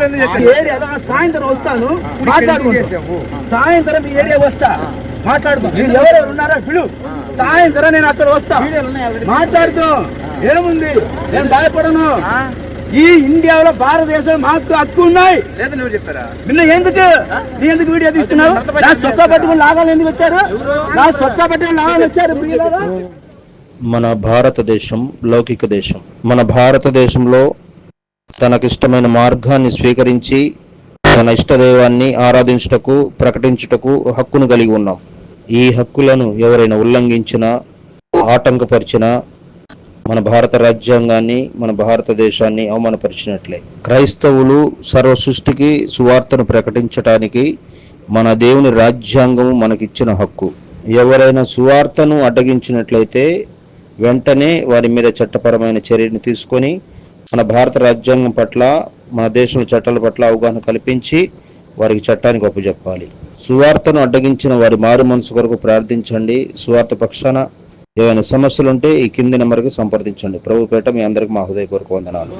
ఆ సాయంత్రం వస్తాను. మాట్లాడుకుంటాను సాయంత్రం ఈ ఏరియా వస్తా. మాట్లాడుకో. మీరు ఎవరెవరు ఉన్నారో పిలు. సాయంత్రం నేను అక్కడ వస్తా. మాట్లాడుతూ ఏముంది? నేను భయపడను. ఈ ఇండియాలో భారతదేశం మాకు హక్కు ఉన్నాయి. లేదు నువ్వు చెప్పారా? నిన్న ఎందుకు? నీ ఎందుకు వీడియో తీసుకున్నావు? నా సొక్క పట్టుకుని లాగాలి ఎందుకు వచ్చారు? నా సొక్క పట్టుకుని లాగాలి వచ్చారు? మన భారతదేశం లౌకిక దేశం. మన భారతదేశంలో తనకిష్టమైన మార్గాన్ని స్వీకరించి తన ఇష్టదైవాన్ని ఆరాధించుటకు ప్రకటించుటకు హక్కును కలిగి ఉన్నాం. ఈ హక్కులను ఎవరైనా ఉల్లంఘించినా ఆటంకపరిచినా మన భారత రాజ్యాంగాన్ని మన భారతదేశాన్ని అవమానపరిచినట్లే. క్రైస్తవులు సర్వ సృష్టికి సువార్తను ప్రకటించటానికి మన దేవుని రాజ్యాంగము మనకిచ్చిన హక్కు. ఎవరైనా సువార్తను అడ్డగించినట్లయితే వెంటనే వారి మీద చట్టపరమైన చర్యను తీసుకొని మన భారత రాజ్యాంగం పట్ల మన దేశంలో చట్టాల పట్ల అవగాహన కల్పించి వారికి చట్టానికి అప్పచెప్పాలి సువార్తను అడ్డగించిన వారి మారు మనసు కొరకు ప్రార్థించండి. సువార్త పక్షాన ఏమైనా సమస్యలు ఉంటే ఈ కింది నెంబర్కి సంప్రదించండి. ప్రభుపేట మీ అందరికి మా హృదయపూర్వక వందనాలు.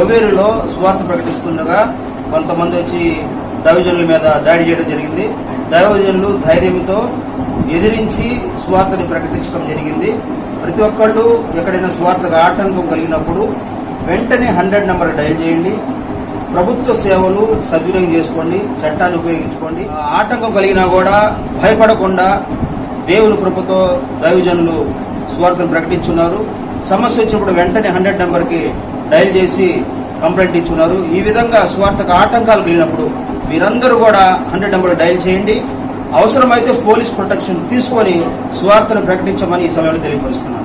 ఓవేరులో స్వార్థ ప్రకటిస్తుండగా కొంతమంది వచ్చి దైవజనుల మీద దాడి చేయడం జరిగింది. దైవజనులు ధైర్యంతో ఎదిరించి స్వార్థని ప్రకటించడం జరిగింది. ప్రతి ఒక్కళ్ళు ఎక్కడైనా స్వార్థకు ఆటంకం కలిగినప్పుడు వెంటనే హండ్రెడ్ నెంబర్ డయల్ చేయండి. ప్రభుత్వ సేవలు సద్వినియోగం చేసుకోండి చట్టాన్ని ఉపయోగించుకోండి. ఆ ఆటంకం కలిగినా కూడా భయపడకుండా దేవుని కృపతో దైవజనులు స్వార్థను ప్రకటించున్నారు. సమస్య వచ్చినప్పుడు వెంటనే హండ్రెడ్ నెంబర్కి డయల్ చేసి కంప్లైంట్ ఇచ్చున్నారు. ఈ విధంగా స్వార్థకు ఆటంకాలు కలిగినప్పుడు మీరందరూ కూడా హండ్రెడ్ నెంబర్ డయల్ చేయండి. అవసరమైతే పోలీస్ ప్రొటెక్షన్ తీసుకొని స్వార్థను ప్రకటించమని ఈ సమయంలో తెలియపరుస్తున్నాను.